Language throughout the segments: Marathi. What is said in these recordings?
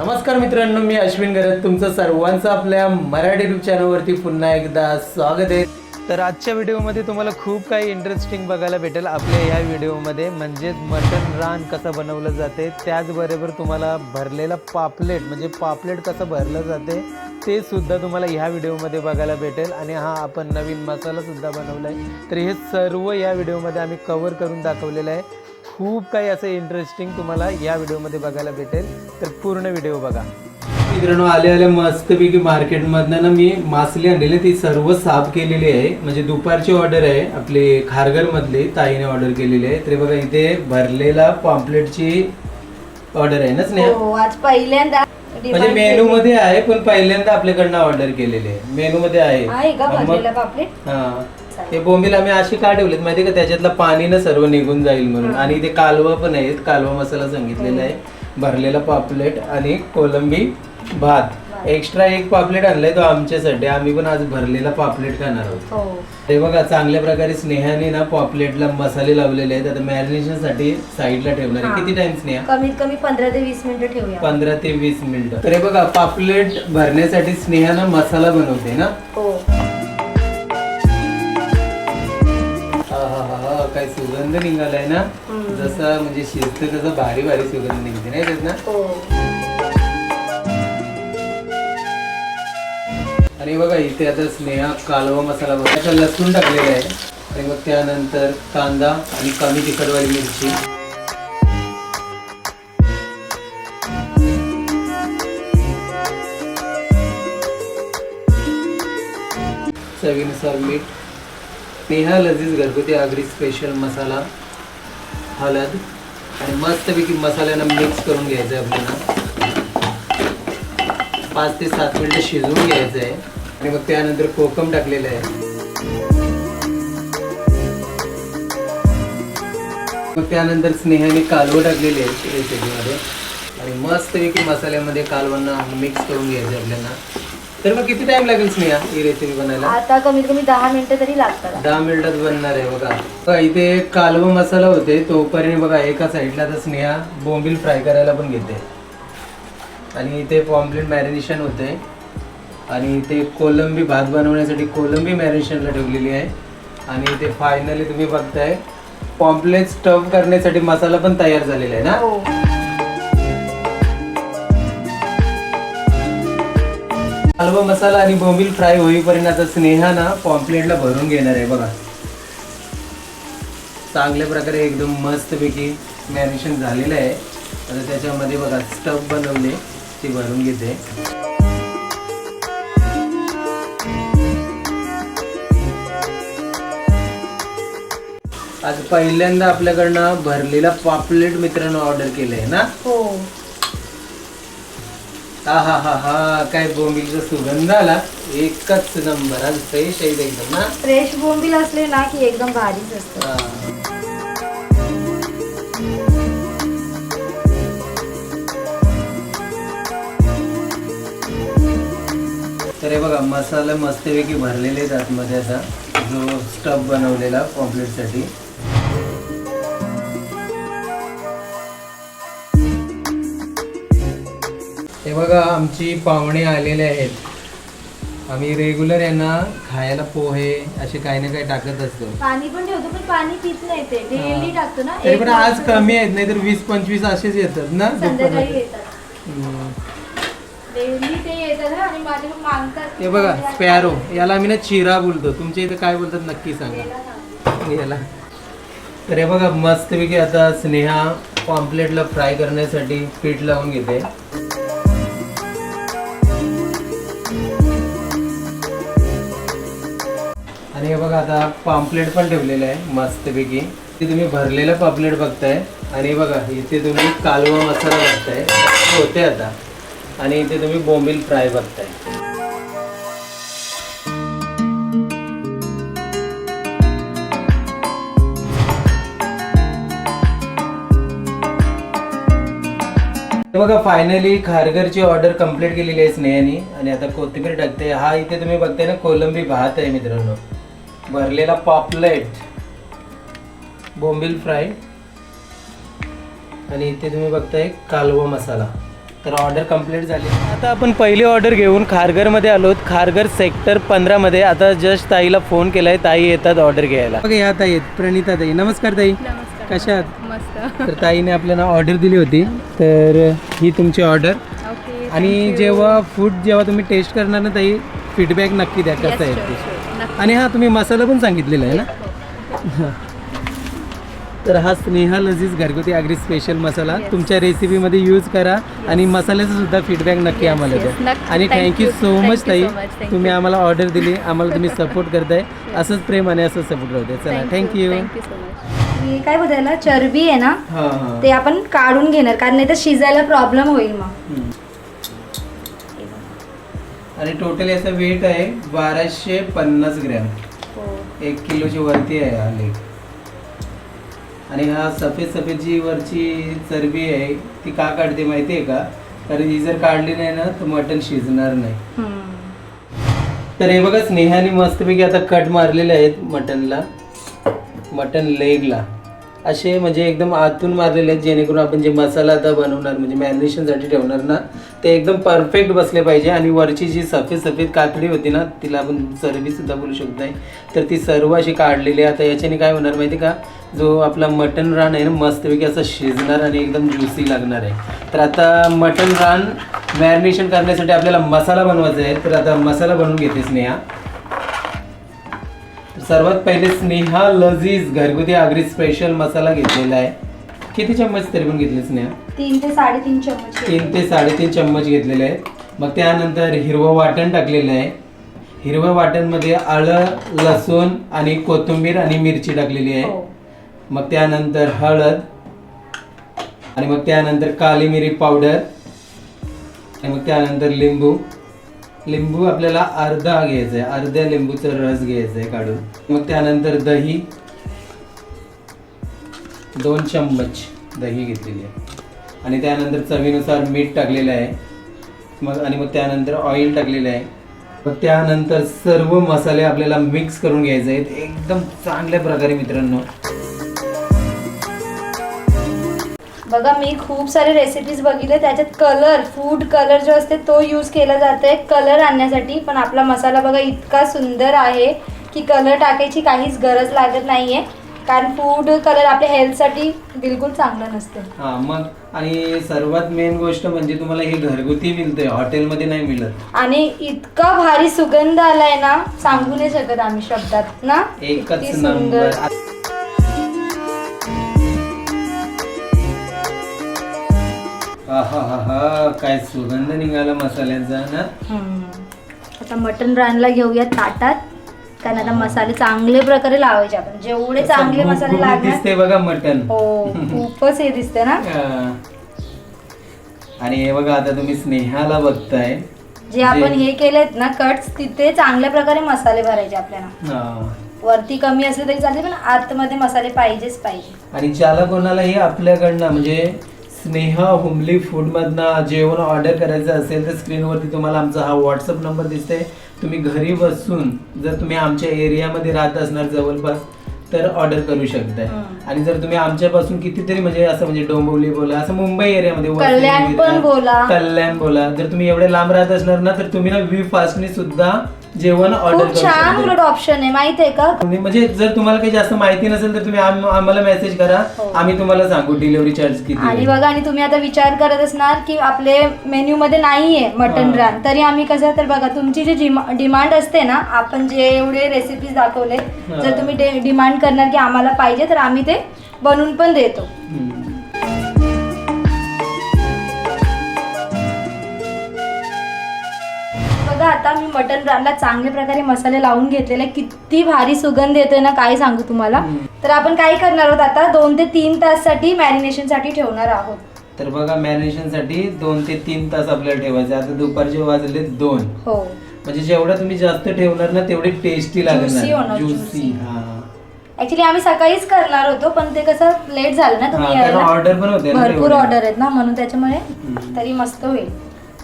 नमस्कार मित्रांनो मी अश्विन गरज. तुमचं सर्वांचं आपल्या मराठी युट्यूब चॅनलवरती पुन्हा एकदा स्वागत आहे. तर आजच्या व्हिडिओमध्ये तुम्हाला खूप काही इंटरेस्टिंग बघायला भेटेल आपल्या ह्या व्हिडिओमध्ये. म्हणजेच मटन रान कसं बनवलं जाते त्याचबरोबर तुम्हाला भरलेला पापलेट म्हणजे पापलेट कसं भरलं जाते ते सुद्धा तुम्हाला ह्या व्हिडिओमध्ये बघायला भेटेल. आणि हा आपण नवीन मसालासुद्धा बनवला आहे तर हे सर्व या व्हिडिओमध्ये आम्ही कवर करून दाखवलेलं आहे. खूप काही असं इंटरेस्टिंग तुम्हाला या व्हिडिओमध्ये बघायला भेटेल. तर पूर्ण व्हिडिओ बघा. मित्रांनो आले आले मस्तपैकी मार्केटमधनं ना मी मासली आणलेली ती सर्व साफ केलेली आहे. म्हणजे दुपारची ऑर्डर आहे. आपली खारघर मधली ताईने ऑर्डर केलेली आहे. तरी बघा इथे भरलेला पॉम्पलेटची ऑर्डर आहे ना स्नेहा? हो आज पहिल्यांदा म्हणजे मेनू. मध्ये आहे पण पहिल्यांदा आपल्याकडनं ऑर्डर केलेली आहे. मेनू मध्ये आहे. आहे का मग- भरलेला पापलेट हा. ते बोंबील आम्ही अशी का ठेवलेत माहिती का? त्याच्यातलं पाणी ना सर्व निघून जाईल म्हणून. आणि इथे कालवा पण आहेत. कालवा मसाला सांगितलेला आहे. भरलेला पापलेट आणि कोलंबी भात. एक्स्ट्रा एक पापलेट आणलाय तो आमच्यासाठी. आम्ही पण आज भरलेला पापलेट खाणार आहोत. हो. ते बघा चांगल्या प्रकारे स्नेहाने ना पापलेटला मसाले लावलेले आहेत. आता मॅरिनेशनसाठी साईडला ठेवणार आहे. हा. किती टाइम स्नेहा? कमीत कमी पंधरा ते वीस मिनिटं ठेवूया. पंधरा ते वीस मिनिटं. तर हे बघा पापलेट भरण्यासाठी स्नेहानं मसाला बनवते ना? हो. सुगंध निघालाय ना. जसा म्हणजे शिजते तसा भारी भारी सुगंध निघते नाही त्यात ना? हो. आणि बघा इथे आता स्नेहा कालवा मसाला बघा लसूण टाकलेला आहे. आणि मग त्यानंतर कांदा आणि कमी तिखटवाली मिरची. चवीनुसार मीठ. स्नेहा लजीज घरगुती आगरी स्पेशल मसाला हळद आणि मस्तपैकी मसाल्यानं मिक्स करून घ्यायचं आहे आपल्याला. पाच ते सात मिनिटं शिजवून घ्यायचं आहे. आणि मग त्यानंतर कोकम टाकलेलं आहे. मग त्यानंतर स्नेहाने कालवं टाकलेले आहेत रेसिपीमध्ये. आणि मस्तपैकी मसाल्यामध्ये कालवांना मिक्स करून घ्यायचं आहे आपल्याला. तर मग किती टाइम लागेल स्नेहा ही रेसिपी बनायला? आता कमीत कमी दहा मिनिटं तरी लागतात. दहा मिनिटात बनणार आहे बघा. बघा इथे कालवा मसाला होते तोपर्यंत बघा एका साईडला आता स्नेहा बोंबील फ्राय करायला पण घेते. आणि इथे पॉम्पलेट मॅरिनेशन होते. आणि इथे कोलंबी भात बनवण्यासाठी कोलंबी मॅरिनेशनला ठेवलेली आहे. आणि इथे फायनली तुम्ही बघताय पॉम्पलेट स्टफ करण्यासाठी मसाला पण तयार झालेला आहे ना? हलवा मसाला आणि बोंबील फ्राय होईपर्यंत आता स्नेहा ना पॉम्पलेटला भरून घेणार आहे बघा. चांगल्या प्रकारे एकदम मस्तपैकी मॅरिनेशन झालेलं आहे. आता त्याच्यामध्ये बघा स्टफ बनवले ती भरून घेते. आज पहिल्यांदा आपल्याकडनं भरलेला पॉपलेट मित्रांनो ऑर्डर केलंय ना? हो. हा हा हा. हा काय बोंबीलचा सुगंध आला? एकच नंबर. आज फ्रेश आहे एकदम ना फ्रेश बोंबील असले ना की एकदम भारीच असतं. हा. तर हे बघा मसाला मस्तपैकी भरलेले आहेत आतमध्ये आता. जो स्टफ बनवलेला पॉम्पलेटसाठी हे बघा आमची पाहुणे आलेले आहेत. आम्ही रेग्युलर यांना खायला पोहे असे काही ना काही टाकत असतो. पाणी पण ठेवतो पण पाणी पित नाही ते. डेली टाकतो ना. तरी एक पण आज वाजता कमी आहेत नाही तर वीस पंचवीस असेच येतात ना संध्याकाळी दुपारमध्ये. येतात. हम्म. डेली ते येतात हा, आणि माझे पण मागतात. हे बघा स्पॅरो. याला आम्ही ना चिरा बोलतो. तुमच्या इथे काय बोलतात नक्की सांगा. याला तर हे बघा मस्तपैकी आता स्नेहा पॉम्पलेटला फ्राय करण्यासाठी पीठ लावून घेते. हे बघा आता पाम्पलेट पण ठेवलेलं आहे मस्तपैकी. ते तुम्ही भरलेलं पापलेट बघताय. आणि बघा इथे तुम्ही कालवा मसाला बघताय. होते आता. आणि इथे तुम्ही बोंबील फ्राय बघताय. बघा फायनली खारघरची ऑर्डर कंप्लीट केलेली आहे स्नेहानी. आणि आता कोथिंबीर टाकते हा इथे तुम्ही बघताय ना कोलंबी भात आहे मित्रांनो. भरलेला पॉपलेट. बोंबील फ्राय. आणि इथे तुम्ही बघताय कालवा मसाला. तर ऑर्डर कंप्लीट झाली. आता आपण पहिली ऑर्डर घेऊन खारघरमध्ये आलो खारघर सेक्टर पंधरामध्ये. आता जस्ट ताईला फोन केलाय. ताई येतात ऑर्डर घ्यायला. बघा या ताई आहेत. प्रणिता ताई. नमस्कार ताई. नमस्कार. कशा आहात? मस्त. तर ताईने आपल्याला ऑर्डर दिली होती. तर ही तुमची ऑर्डर. ओके आणि जेव्हा फूड जेव्हा तुम्ही टेस्ट करणार ना ताई फीडबॅक नक्की द्या. कसं आहे ते. आणि हा तुम्ही मसाला पण सांगितलेला आहे ना? तर हा स्नेहा लजीज घरगुती आगरी स्पेशल मसाला. Yes. तुमच्या रेसिपीमध्ये यूज करा आणि मसाल्याचा सुद्धा फीडबॅक नक्की Yes, आम्हाला. द्या. आणि थँक्यू. सो मच ताई. तुम्ही. आम्हाला ऑर्डर दिली. आम्हाला तुम्ही सपोर्ट करताय. असंच प्रेम आणि असंच सपोर्ट करताय चला थँक्यू थँक्यू सो मच हे काय बोलायला चरबी आहे ना हां हां. ते आपण काढून घेणार. कारण नाही तर शिजायला प्रॉब्लेम होईल मग. आणि टोटल याचा वेट आहे बाराशे पन्नास ग्रॅम. एक किलोची वरती आहे हा लेग आणि हा सफेद सफेद जी वरची चरबी आहे ती का काढते माहिती आहे का? कारण ही जर काढली नाही ना तर मटण शिजणार नाही. तर हे बघा स्नेहाने मस्तपैकी आता कट मारलेले आहेत मटनला मटन लेगला. असे म्हणजे एकदम आतून मारलेले आहेत जेणेकरून आपण जे मसाला आता बनवणार म्हणजे मॅरिनेशनसाठी ठेवणार ना ते एकदम परफेक्ट बसले पाहिजे. आणि वरची जी सफेद सफेद कातडी होती ना तिला आपण चरबी बोलू शकत नाही. तर ती सर्व अशी काढलेली आहे. आता याच्याने काय होणार माहिती का? जो आपला मटन रान आहे ना मस्तपैकी असं शिजणार आणि एकदम ज्युसी लागणार आहे. तर आता मटन रान मॅरिनेशन करण्यासाठी आपल्याला मसाला बनवायचा आहे. तर आता मसाला बनवून घेते स्नेहा. सर्वात पहिले स्नेहा लजीज घरगुती आगरी स्पेशल मसाला घेतलेला आहे. किती चम्मच तरी पण घेतले स्नेहा? तीन ते साडेतीन चम्मच तीन ते साडेतीन चम्मच घेतलेले आहेत. मग त्यानंतर हिरवं वाटण टाकलेलं आहे. हिरवं वाटणमध्ये आलं लसूण आणि कोथिंबीर आणि मिरची टाकलेली आहे. हो. मग त्यानंतर हळद आणि मग त्यानंतर काली मिरी पावडर आणि मग त्यानंतर लिंबू. लिंबू आपल्याला अर्धा घ्यायचा आहे अर्ध्या लिंबूचा रस घ्यायचा आहे काढून. मग त्यानंतर दही दोन चम्मच दही घेतलेली आहे. आणि त्यानंतर चवीनुसार मीठ टाकलेलं आहे. मग आणि मग त्यानंतर ऑइल टाकलेलं आहे. मग त्यानंतर सर्व मसाले आपल्याला मिक्स करून घ्यायचे आहेत. एकदम चांगल्या प्रकारे मित्रांनो. बघा मी खूप सारे रेसिपीज बघितले. त्याच्यात कलर फूड कलर जो असते तो यूज केला जातोय. कलर आणण्यासाठी. पण आपला मसाला बघा इतका सुंदर आहे की कलर टाकायची काहीच गरज लागत नाहीये. कारण फूड कलर आपल्या हेल्थसाठी बिलकुल चांगलं नसतं. हा मग आणि सर्वात मेन गोष्ट म्हणजे तुम्हाला हे घरगुती मिळतंय. हॉटेलमध्ये नाही मिळत. आणि इतका भारी सुगंध आलाय ना सांगू नाही शकत आम्ही शब्दात. ना? एकच सुंदर. काय सुगंध निघाला मसाल्याचा ना. आता मटन रानला घेऊया ताटात. कारण आता मसाले चांगले प्रकारे लावायचे आपण. जेवढे चांगले मसाले गुबगुबीत लागणार दिसते बघा मटन. हो खूपच हे दिसते ना. आणि हे बघा आता तुम्ही स्नेहाला बघताय. जे आपण हे केलेत ना कट्स तिथे चांगल्या प्रकारे मसाले भरायचे आपल्याला. हा. वरती कमी असले तरी चालते पण आतमध्ये मसाले पाहिजेच पाहिजे. आणि ज्याला कोणालाही आपल्याकडनं म्हणजे स्नेहा होमली फूडमधनं जेवण ऑर्डर करायचं असेल तर स्क्रीनवरती तुम्हाला आमचा हा व्हॉट्सअप नंबर दिसतोय तुम्ही घरी बसून जर तुम्ही आमच्या एरियामध्ये राहत असणार जवळपास तर ऑर्डर करू शकताय. आणि जर तुम्ही आमच्यापासून कितीतरी म्हणजे असं म्हणजे डोंबिवली बोला असं मुंबई एरियामध्ये कल्याण बोला. कल्याण बोला जर तुम्ही एवढे लांब राहत असणार ना तर तुम्ही ना वी फास्टने सुद्धा जेवण ऑर्डर खूप छान उलट ऑप्शन आहे माहीत आहे का म्हणजे जर तुम्हाला काही जास्त माहिती नसेल तर तुम्ही आम- आम्हाला मेसेज करा हो. आम्ही तुम्हाला सांगू डिलिव्हरी चार्ज किती आणि आहे. बघा आणि तुम्ही आता विचार करत असणार की आपले मेन्यू मध्ये नाहीये मटन हा. रान तरी आम्ही कसं तर बघा तुमची जी डिमांड असते ना आपण जे एवढे रेसिपीज दाखवले हा. जर तुम्ही डिमांड करणार की आम्हाला पाहिजे तर आम्ही ते बनवून पण देतो हम्म. बघा आता मी मटन रानला चांगल्या प्रकारे मसाले लावून घेतलेले. किती भारी सुगंध येतोय ना काय सांगू तुम्हाला. तर आपण काय करणार आहोत आता? दोन ते तीन ताससाठी मॅरिनेशनसाठी ठेवणार आहोत. तर बघा मॅरिनेशनसाठी दोन ते तीन तास आपल्याला ठेवायचे. आता दुपारचे वाजले दोन. हो. म्हणजे जेवढं तुम्ही जास्त ठेवणार ना तेवढी टेस्टी लागणार. ज्युसी ऍक्च्युली आम्ही सकाळीच करणार होतो पण ते कसं लेट झालं ना तुम्ही ऑर्डर पण होते भरपूर. ऑर्डर आहेत ना म्हणून त्याच्यामुळे. तरी मस्त होईल.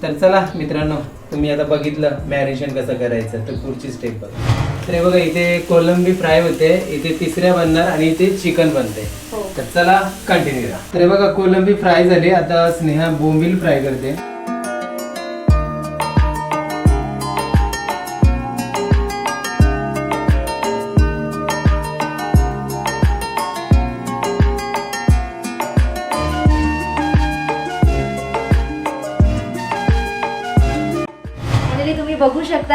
तर चला मित्रांनो तुम्ही आता बघितलं मॅरिनेशन कसं करायचं तर पुढची स्टेप बघा. तर हे बघा इथे कोलंबी फ्राय होते इथे तिसऱ्या बनणार आणि इथे चिकन बनते. हो. तर चला कंटिन्यू करा. तर हे बघा कोलंबी फ्राय झाली. आता स्नेहा बोंबील फ्राय करते.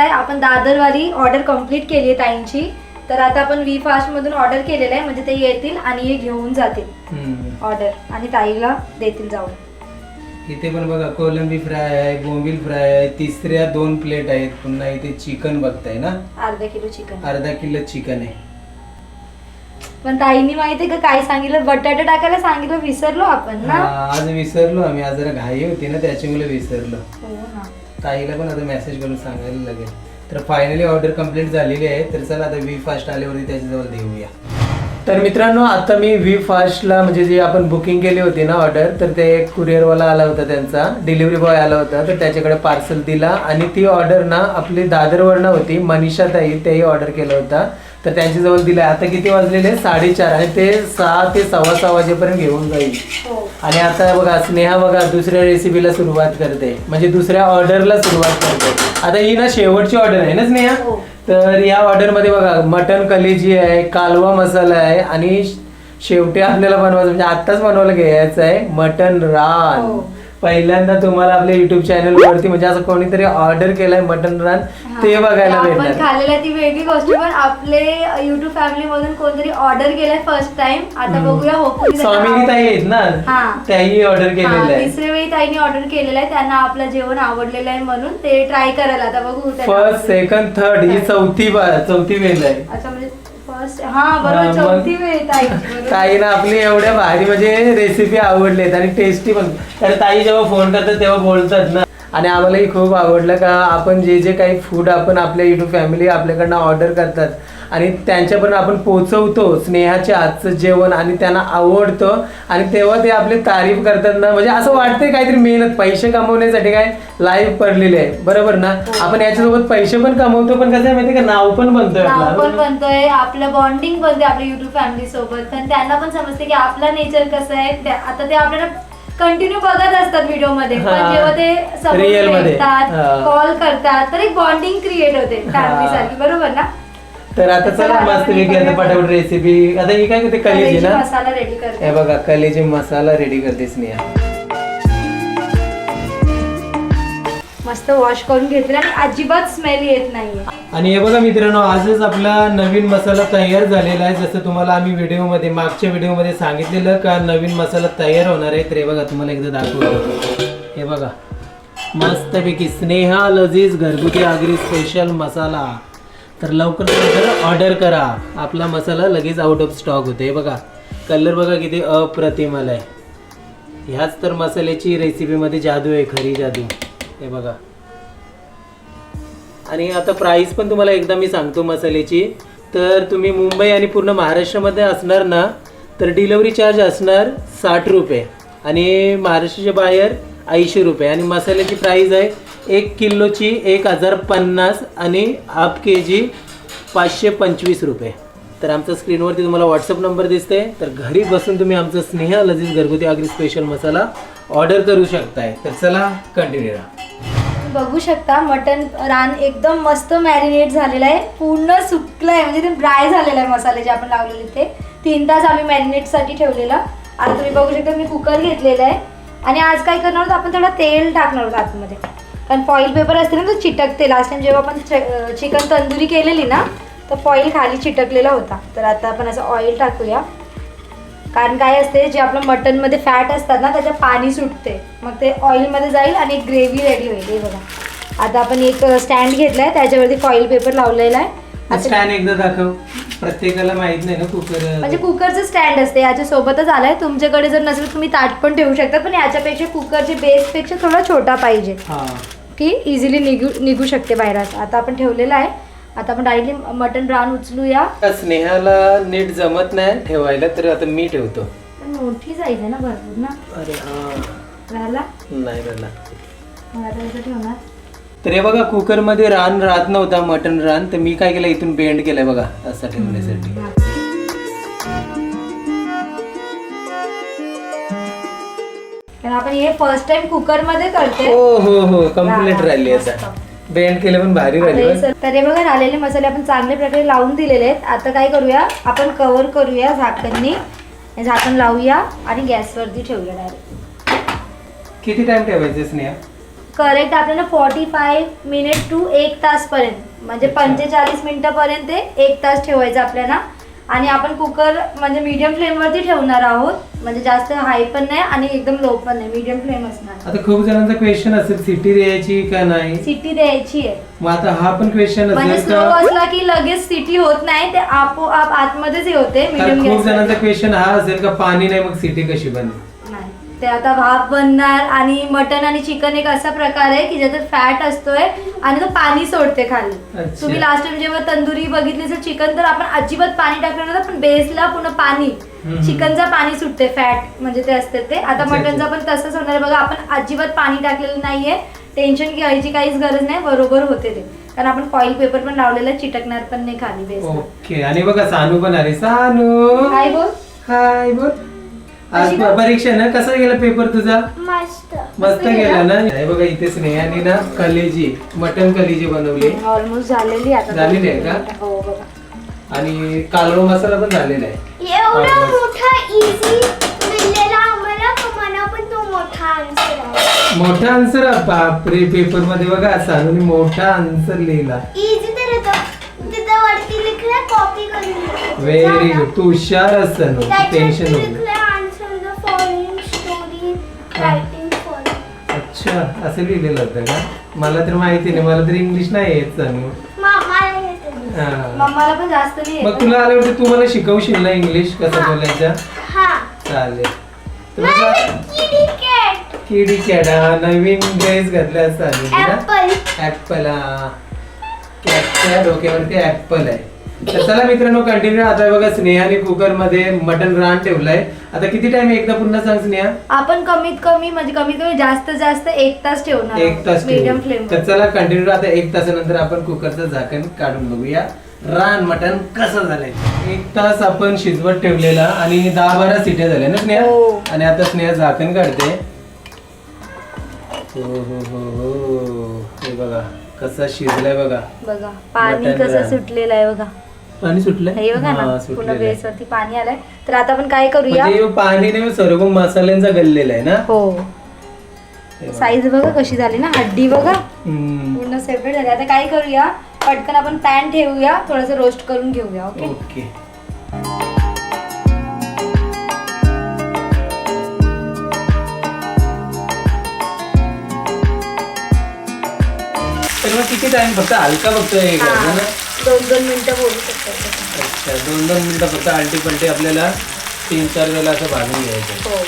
शकताय आपण दादरवाली ऑर्डर कंप्लीट केली आहे ताईंची. तर आता आपण वी फास्ट मधून ऑर्डर केलेलं आहे. म्हणजे ते येतील आणि हे घेऊन जातील. ऑर्डर आणि ताईला देतील जाऊन. इथे पण बघा कोलंबी फ्राय आहे बोंबील फ्राय आहे तिसऱ्या दोन प्लेट आहेत. पुन्हा इथे चिकन बघताय ना? अर्धा किलो चिकन अर्धा किलो चिकन आहे. पण ताईंनी माहितीये का काय सांगितलं? बटाटे टाकायला सांगितलं विसरलो आपण ना? हा, आज विसरलो आम्ही. आज जरा घाई होती ना त्याच्यामुळे विसरलो. हो ना. ताईला पण आता मेसेज करून सांगायला लागेल. तर फायनली ऑर्डर कंप्लीट झालेली आहे तर चला आता वी फास्ट आल्यावरती त्याच्याजवळ देऊया. तर मित्रांनो आता मी वी फास्टला म्हणजे जी आपण बुकिंग केली होती ना ऑर्डर तर ते एक कुरिअरवाला आला होता त्यांचा डिलिव्हरी बॉय आला होता तर त्याच्याकडे पार्सल दिला. आणि ती ऑर्डर ना आपली दादरवरनं होती मनीषा ताई तेही ऑर्डर केलं होता. तर त्यांच्याजवळ दिलं आता किती वाजलेले? साडेचार आणि ते सहा ते सव्वा सहा वाजेपर्यंत घेऊन जाईल. हो. आणि आता बघा स्नेहा बघा दुसऱ्या रेसिपीला सुरुवात करते. म्हणजे दुसऱ्या ऑर्डरला सुरुवात करते. आता ही ना शेवटची ऑर्डर आहे ना स्नेहा? हो. तर या ऑर्डरमध्ये बघा मटन कलेजी आहे कालवा मसाला आहे आणि शेवटी आपल्याला बनवायचं म्हणजे आत्ताच बनवायला घ्यायचं आहे मटन रान. हो. पहिल्यांदा तुम्हाला आपल्या युट्यूब चॅनल वरती म्हणजे असं कोणीतरी ऑर्डर केलंय मटन रान ते बघायला आपण भेटणार. खाल्लेलं ती वेगळी गोष्ट पण आपले युट्यूब फॅमिली मधून कोणतरी ऑर्डर केलंय फर्स्ट टाइम आता बघूया स्वामिनी ताई आहेत ना? हा. त्याही ऑर्डर केलेलं आहे. तिसऱ्या वेळी ताईने ऑर्डर केलेलं आहे. त्यांना आपलं जेवण आवडलेलं आहे म्हणून ते ट्राय करायला आता बघू त्यांना फर्स्ट सेकंड थर्ड ही. चौथी बा- चौथी वेळ आहे. अच्छा म्हणजे फर्स्ट हा हा, बरोबर मग- चौथी वेळ ताईची बरोबर. ताईनं आपली एवढ्या भारी म्हणजे रेसिपी आवडलेत आणि टेस्टी पण कारण ताई जेव्हा फोन करतात तेव्हा बोलतात ना आणि आम्हालाही खूप आवडलं का आपण जे जे काही फूड आपण आपल्या युट्यूब फॅमिली आपल्याकडनं ऑर्डर करतात आणि त्यांच्यापर्यंत आपण पोचवतो स्नेहाच्या आजचं जेवण आणि त्यांना आवडतं आणि तेव्हा ते आपली तारीफ करतात ना. म्हणजे असं वाटतंय काहीतरी मेहनत पैसे कमवण्यासाठी काय लाईव्ह पडलेले आहे. बरोबर ना? आपण याच्यासोबत पैसे पण कमवतो पण कसं माहिती का? नाव पण बनतोय नाव आपलं पण बनतोय आपलं बॉन्डिंग बनते आपल्या युट्यूब फॅमिली सोबत. पण त्यांना पण समजते की आपला नेचर कसं आहे. आता ते आपल्याला कंटिन्यू बघत असतात व्हिडिओमध्ये पण हा. जेव्हा ते Real मध्ये. भेटतात हा. कॉल करतात तर एक बॉन्डिंग क्रिएट होते फॅमिली सारखी बरोबर ना? तर आता चला मस्त आता पटापट रेसिपी आता ही काय करते कलेजी कलेजी ना मसाला रेडी करते. हे बघा कलेजी मसाला रेडी करते स्नेहा. मस्त वॉश करून घेतले आणि अजिबात स्मेल येत नाहीये. आणि हे बघा मित्रांनो आजच आपला नवीन मसाला तयार झालेला आहे. जसं तुम्हाला आम्ही व्हिडिओमध्ये मागच्या व्हिडिओमध्ये सांगितलेलं का नवीन मसाला तयार होणार आहे तर हे बघा तुम्हाला एकदा दाखवतो. हे बघा. मस्तपैकी स्नेहा लजीज घरगुती आगरी स्पेशल मसाला. तर लवकर लवकर ऑर्डर करा. आपला मसाला लगेच आउट ऑफ स्टॉक होते. हे बघा. कलर बघा किती अप्रतिम आलाय ह्याच तर मसाल्याची रेसिपीमध्ये जादू आहे खरी जादू. हे बघा. आणि आता प्राईस पण तुम्हाला एकदा मी सांगतो मसाल्याची. तर तुम्ही मुंबई आणि पूर्ण महाराष्ट्रामध्ये असणार ना तर डिलेवरी चार्ज असणार साठ रुपये. आणि महाराष्ट्राच्या बाहेर ऐंशी रुपये. आणि मसाल्याची प्राईज आहे एक किलोची एक हजार पन्नास आणि हाफ के जी पाचशे पंचवीस रुपये. तर आमचा स्क्रीनवरती तुम्हाला व्हॉट्सअप नंबर दिसते तर घरी बसून तुम्ही आमचं स्नेहा लजीज घरगुती आगरी स्पेशल मसाला ऑर्डर करू शकताय. तर चला कंटिन्यू राहा. तुम्ही बघू शकता मटन रान एकदम मस्त मॅरिनेट झालेलं आहे. पूर्ण सुकलं आहे म्हणजे ते ड्राय झालेलं आहे मसाले जे आपण लावलेले ते. तीन तास आम्ही मॅरिनेटसाठी ठेवलेलं. आता तुम्ही बघू शकता मी कुकर घेतलेलं आहे. आणि आज काय करणार आहोत आपण थोडं तेल टाकणार आहोत आतमध्ये. कारण फॉईल पेपर असते ना तो चिटकते. लास्ट टाइम जेव्हा आपण चिकन तंदुरी केलेली ना तर फॉईल खाली चिटकलेला होता. तर आता आपण असं ऑइल टाकूया. कारण काय असते जे आपलं मटनमध्ये फॅट असतात ना त्याचं पाणी सुटते. मग ते ऑइलमध्ये जाईल आणि एक ग्रेव्ही रेडी होईल. हे बघा. आता आपण एक स्टँड घेतलाय. त्याच्यावरती फॉईल पेपर लावलेला आहे. स्टँड एकदा दाखव. प्रत्येकाला माहीत नाही ना कुकर म्हणजे कुकरचं स्टँड असते. याच्या सोबतच आलाय. तुमच्याकडे जर नसेल तुम्ही ताट पण ठेवू शकता. पण याच्यापेक्षा कुकरच्या बेसपेक्षा थोडा छोटा पाहिजे. की इझिली निघू निघू शकते बाहेर. आता आपण ठेवलेला आहे. आता आपण डायरेक्टली मटन रान उचलूया. स्नेहाला नीट जमत नाही ठेवायला तर आता मी ठेवतो. पण मोठी साईज आहे ना भरपूर ना? अरे राहिला? नाही झाला मग आता कसं ठेवणार? तर हे बघा कुकरमध्ये रान राहत नव्हता मटन रान तर मी काय केलं इथून बेंड केलंय बघा असं ठेवण्यासाठी. कारण आपण हे फर्स्ट टाइम कुकरमध्ये करते हो हो हो कंप्लीट राहिली. आता. बेंड केलं पण भारी राहिली तर हे बघा राहिलेले मसाले आपण चांगल्या प्रकारे लावून दिलेले आहेत. आता काय करूया? आपण कव्हर करूया झाकणनी. झाकण लावूया आणि गॅसवरती ठेवूया डायरेक्ट किती टाइम ठेवायचे स्नेहा? करेक्ट आपल्याला फॉर्टी फाय मिनिट टू एक तास पर्यंत म्हणजे. पंचेचाळीस मिनिटापर्यंत ते एक तास ठेवायचं आपल्याला. आणि आपण कुकर म्हणजे मीडियम फ्लेमवरती ठेवणार आहोत. म्हणजे जास्त हाय पण नाही आणि एकदम लो पण नाही. मीडियम फ्लेम असणार. आता खूप जणांचा क्वेश्चन असेल सिटी द्यायची का नाही? सिटी द्यायची आहे. मग आता हा पण क्वेश्चन म्हणजे असेल स्लो का? असला की लगेच सिटी होत नाही ते आपोआप आतमध्येच हे होते. कारण मीडियम खूप जणांचा क्वेश्चन हा असेल का पाणी नाही मग सिटी कशी बनेल? ते आता भाप बनणार आणि मटन आणि चिकन एक असा प्रकार आहे की ज्याच्यात फॅट असतोय आणि तो पाणी सोडते खाली. अच्छा. तुम्ही लास्ट टाइम जेव्हा तंदुरी बघितली असेल चिकन तर आपण अजिबात पाणी टाकलं नव्हतं पण बेसला पूर्ण पाणी. हम्म. चिकनचं पाणी सुटते फॅट म्हणजे ते असते ते. आता अच्छा, मटनचं अच्छा. पण तसंच होणार आहे. बघा आपण अजिबात पाणी टाकलेलं नाहीये. टेन्शन घ्यायची काहीच गरज नाही. बरोबर होते ते. कारण आपण फॉईल पेपर पण लावलेला आहे, चिटकणार पण नाही खाली बेसला ओके आणि बघा सानू पण आली. सानू. काय बोल. हाय बोल. आज? परीक्षा ना? कसा गेला पेपर तुझा? मस्त. मस्त गेला ना? हे बघा इथे स्नेहाने ना कलेजी मटन कलेजी बनवली. ऑलमोस्ट झालेली आता. झालेली आहे का? हो बघा. आणि कालवा मसाला पण झालेला आहे. एवढा. मोठा इझी मिळलेला आम्हाला का मला पण तो मोठा आन्सर आहे मोठा आन्सर बापरे पेपरमध्ये बघा सानूने मोठा आन्सर लिहिला. इझी तर होतं तिथं वरती लिखलं कॉपी करून व्हेरी गुड तू हुशार असतं टेन्शन त्याच्यावरती अच्छा असं लिहिलेलं होतं का? मला तर माहिती नाही मला तर इंग्लिश नाही येत सानू मला येतं. हा. मम्माला पण जास्त नाही मग. तुला आल्यावरती तू मला शिकवशील ना इंग्लिश कसं. बोलायचं? हा. चालेल. किडी कॅट किडी कॅट हा नवीन ड्रेस घातला ऍपल ऍपल हा. कॅटच्या डोक्यावरती ऍपल आहे. तर चला मित्रांनो कंटिन्यू आता बघा स्नेहाने कुकरमध्ये मटन रान ठेवलाय. आता किती टाइम एकदा पुन्हा सांग स्नेहा. आपण कमीत कमी म्हणजे कमीत कमी जास्त जास्त एक तास ठेवणार एक तास मीडियम. फ्लेम तर चला कंटिन्यू आता एक तासानंतर आपण कुकरचं झाकण काढून बघूया. रान मटन कसं झालंय? एक तास आपण शिजवत ठेवलेला आणि दहा बारा सिट्या झाल्या ना स्नेहा? हो. आणि आता स्नेहा झाकण काढते. हो हो हो हो. हे बघा कसा शिजलाय बघा. बघा पाणी मटण कसं. सुटलेलं आहे बघा. पाणी सुटलंय? हे बघा ना पूर्ण. बेस वरती पाणी आलंय. तर आता आपण काय करूया? म्हणजे पाणी नाही सर्व मसाल्यांचा गल्लेला आहे ना? हो. बघा. साईज बघा कशी झाली ना हड्डी बघा. पूर्ण सेपरेट झाली. आता काय करूया? पटकन आपण पॅन ठेवूया थोडस रोस्ट करून घेऊया ओके ओके किती टाइम फक्त हलका बघतोय हा. ना? दोन दोन मिनिटं बोलू शकतो अच्छा दोन दोन मिनिटं फक्त आलटी पलटी आपल्याला तीन चार वेळेला असं भाजून घ्यायचं. हो.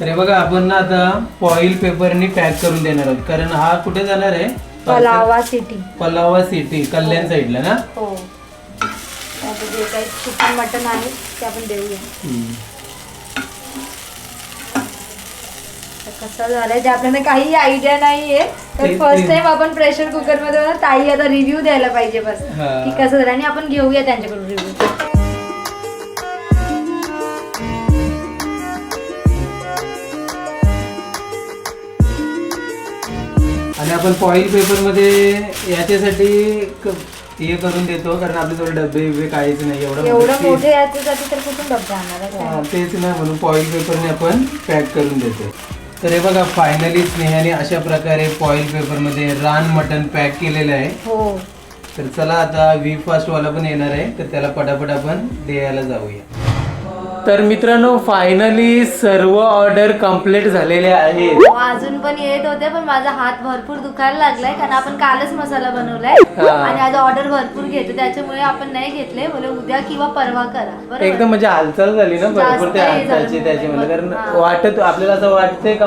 तर हे बघा आपण ना आता फॉईल पेपरनी पॅक करून देणार आहोत. कारण हा कुठे जाणार आहे? पलावा सिटी पलावा सिटी कल्याण साईडला ना? हो. आता जे काही चिकन मटन आहे ते आपण देऊया. हम्म. कसं झालंय आपल्याला काही आयडिया नाहीये तर फर्स्ट टाइम आपण प्रेशर कुकरमध्ये. ताई आता रिव्ह्यू द्यायला पाहिजे बस हा. की कसं झालं आणि आपण घेऊया त्यांच्याकडून रिव्ह्यू आणि आपण फॉईल पेपरमध्ये याच्यासाठी क- हे करून देतो कारण आपल्याजवळ डबे बिबे काहीच नाही एवढं एवढं मोठं मोठे याच्यासाठी तर कुठून डब्बे आणणार आहे हा, काय? तेच ना म्हणून फॉईल पेपरने आपण पॅक करून देतो तर हे बघा फायनली स्नेहाने अशा प्रकारे फॉईल पेपरमध्ये रान मटन पॅक केलेलं आहे. हो. तर चला आता वी फास्ट वाला पण येणार आहे. तर त्याला पटापट आपण द्यायला जाऊया. तर मित्रांनो फायनली सर्व ऑर्डर कंप्लीट झालेले आहेत. हो, अजून पण येत होते पण माझा हात भरपूर दुखायला लागलाय कारण आपण कालच मसाला बनवलाय. हा. आणि आज ऑर्डर भरपूर घेतो त्याच्यामुळे आपण नाही घेतले. बोले उद्या किंवा परवा करा. बरोबर? एकदम म्हणजे हालचाल झाली ना भरपूर जास्त त्या हे झालं हालचालची त्याच्यामुळे कारण हा. वाटत आपल्याला असं वाटतंय का.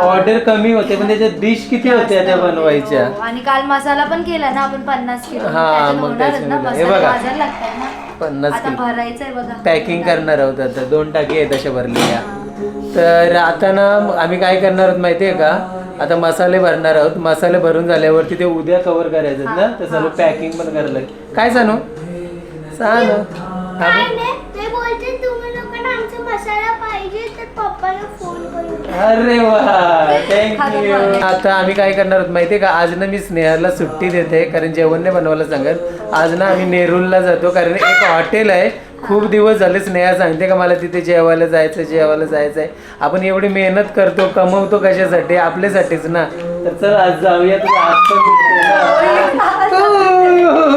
ऑर्डर कमी होते पण त्याच्या डिश किती होत्या त्या बनवायच्या? हो, आणि काल मसाला पण केला ना आपण पन्नास किलो. हा, मग होणारच ना त्याच्यामध्ये. हे मसाले बघा. लागतात ना. पन्नास आता किलो. भरायचंय बघा. पॅकिंग करणार आहोत आता. दोन टाकी आहेत अशा भरलेल्या. तर आता ना आम्ही काय करणार आहोत माहितीये का? आता मसाले भरणार आहोत. मसाले भरून झाल्यावरती ते उद्या कव्हर करायचे ना? तर सर्व पॅकिंग पण करायला लागेल. काय सांगू सांग ते बोलते तुम्ही. आमचा मसाला पाहिजे तर पप्पाला फोन करून अरे वा थँक्यू आता आम्ही काय करणार आहोत माहितीये का? आज ना मी स्नेहाला सुट्टी देते कारण जेवण नाही बनवायला सांगत. आज ना आम्ही नेरूलला जातो कारण एक हॉटेल आहे. खूप दिवस झाले स्नेहा सांगते का मला तिथे जेवायला जायचं जेवायला जायचं आहे आपण एवढी मेहनत करतो कमवतो कशासाठी? आपल्यासाठीच ना. तर चल आज जाऊया. तुझा पण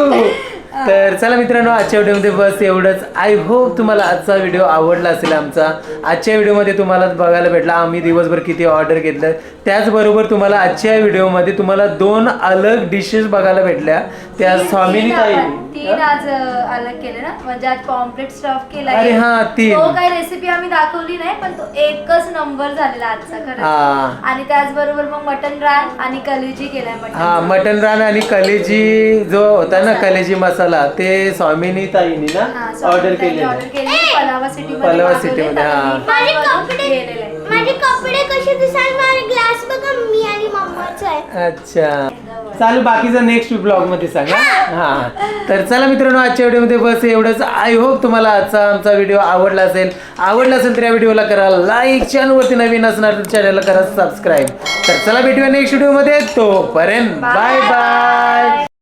ना. तर चला मित्रांनो आजच्या व्हिडिओमध्ये बस एवढंच. आय होप तुम्हाला आजचा व्हिडिओ आवडला असेल आमचा. आजच्या व्हिडिओमध्ये तुम्हाला बघायला भेटला आम्ही दिवसभर किती ऑर्डर घेतलं. त्याचबरोबर तुम्हाला आजच्या व्हिडिओमध्ये तुम्हाला दोन अलग डिशेस बघायला भेटल्या. त्या स्वामिनी ताई तीन आज अ, अलग केले ना? म्हणजे आज पॉम्प्लेट स्टफ केला अरे हा, तीन. तो काही रेसिपी आम्ही दाखवली नाही पण तो एकच नंबर झालेला आजचा खरं. आणि त्याचबरोबर मग मटन रान आणि कलेजी केलाय मटन. हा मटन रान आणि कलेजी जो होता ना कलेजी मसाला. ते स्वामिनी ताईनी ना ऑर्डर केलेला ऑर्डर केले पलावा सिटी पलावा city मध्ये, हा. माझे कपडे माझे कपडे कसे दिसाल? माझे ग्लास बघा मी आणि मम्माचा आहे. अच्छा. चालू बाकीचं नेक्स्ट ब्लॉगमध्ये सांगा हा? तर चला मित्रांनो आजच्या व्हिडिओमध्ये बस एवढंच. आय होप तुम्हाला आजचा आमचा व्हिडिओ आवडला असेल. आवडला असेल तर या व्हिडिओला करा लाईक चॅनलवरती नवीन असणार तर चॅनलला करा सबस्क्राईब तर चला भेटूया नेक्स्ट व्हिडिओमध्ये तोपर्यंत बाय बाय